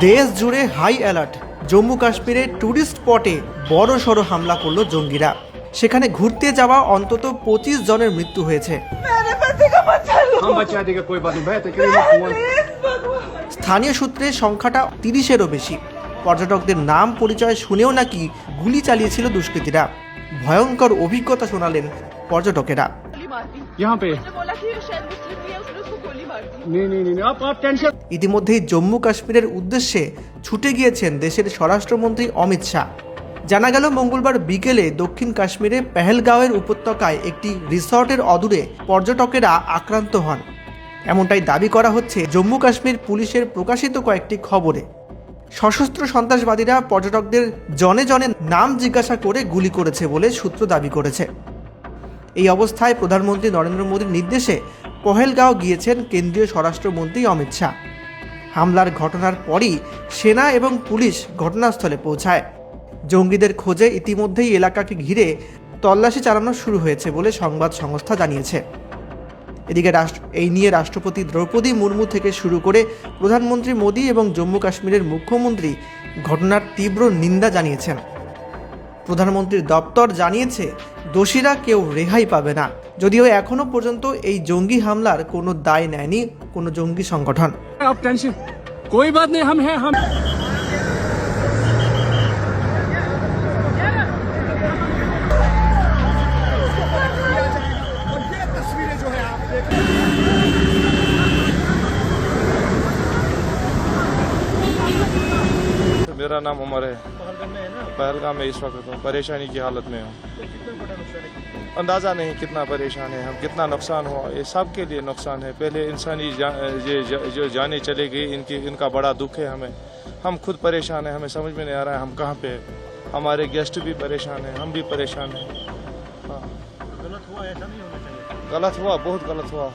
দেশ জুড়ে high alert. Jammu কাশ্মীরে ট্যুরিস্ট স্পটে বড় সড়ো হামলা করল জঙ্গিরা। সেখানে ঘুরতে যাওয়া অন্তত পঁচিশ জনের মৃত্যু হয়েছে। স্থানীয় সূত্রে সংখ্যাটা তিরিশেরও বেশি। পর্যটকদের নাম পরিচয় শুনেও নাকি গুলি চালিয়েছিল দুষ্কৃতীরা। ভয়ঙ্কর অভিজ্ঞতা শোনালেন পর্যটকেরা। ইতিমধ্যেই জম্মু কাশ্মীরের উদ্দেশ্যে ছুটে গিয়েছেন দেশের স্বরাষ্ট্রমন্ত্রী অমিত শাহ। জানা গেল মঙ্গলবার বিকেলে দক্ষিণ কাশ্মীরে পেহেলগাঁওয়ের উপত্যকায় একটি রিসর্টের অদূরে পর্যটকেরা আক্রান্ত হন। এমনটাই দাবি করা হচ্ছে জম্মু কাশ্মীর পুলিশের প্রকাশিত কয়েকটি খবরে। সশস্ত্র সন্ত্রাসবাদীরা পর্যটকদের জনে জনে নাম জিজ্ঞাসা করে গুলি করেছে বলে সূত্র দাবি করেছে। এই অবস্থায় প্রধানমন্ত্রী নরেন্দ্র মোদীর নির্দেশে পহেলগাঁও গিয়েছেন কেন্দ্রীয় স্বরাষ্ট্রমন্ত্রী অমিত শাহ। হামলার ঘটনার পরই সেনা এবং পুলিশ ঘটনাস্থলে পৌঁছায়। জঙ্গিদের খোঁজে ইতিমধ্যেই এলাকাকে ঘিরে তল্লাশি চালানো শুরু হয়েছে বলে সংবাদ সংস্থা জানিয়েছে। এদিকে রাষ্ট্র এই নিয়ে রাষ্ট্রপতি দ্রৌপদী মুর্মু থেকে শুরু করে প্রধানমন্ত্রী মোদী এবং জম্মু কাশ্মীরের মুখ্যমন্ত্রী ঘটনার তীব্র নিন্দা জানিয়েছেন। প্রধানমন্ত্রীর দপ্তর জানিয়েছে, দোষীরা কেউ রেহাই পাবে না। যদিও এখনও পর্যন্ত এই জঙ্গি হামলার কোনো দায় নেয়নি কোনো জঙ্গি সংগঠন। मेरा नाम उमर है। पहलगाम में इस वक्त हूँ परेशानी की हालत में हूँ। अंदाज़ा नहीं कितना परेशान है हम कितना नुकसान हुआ ये सब के लिए नुकसान है। पहले इंसानी जा, ये जा, जो जाने चले गई इनकी इनका बड़ा दुख है हमें। हम खुद परेशान है हमें समझ में नहीं आ रहा है हम कहाँ पे हैं। हमारे गेस्ट भी परेशान हैं हम भी परेशान हैं। हाँ। गलत हुआ बहुत गलत हुआ।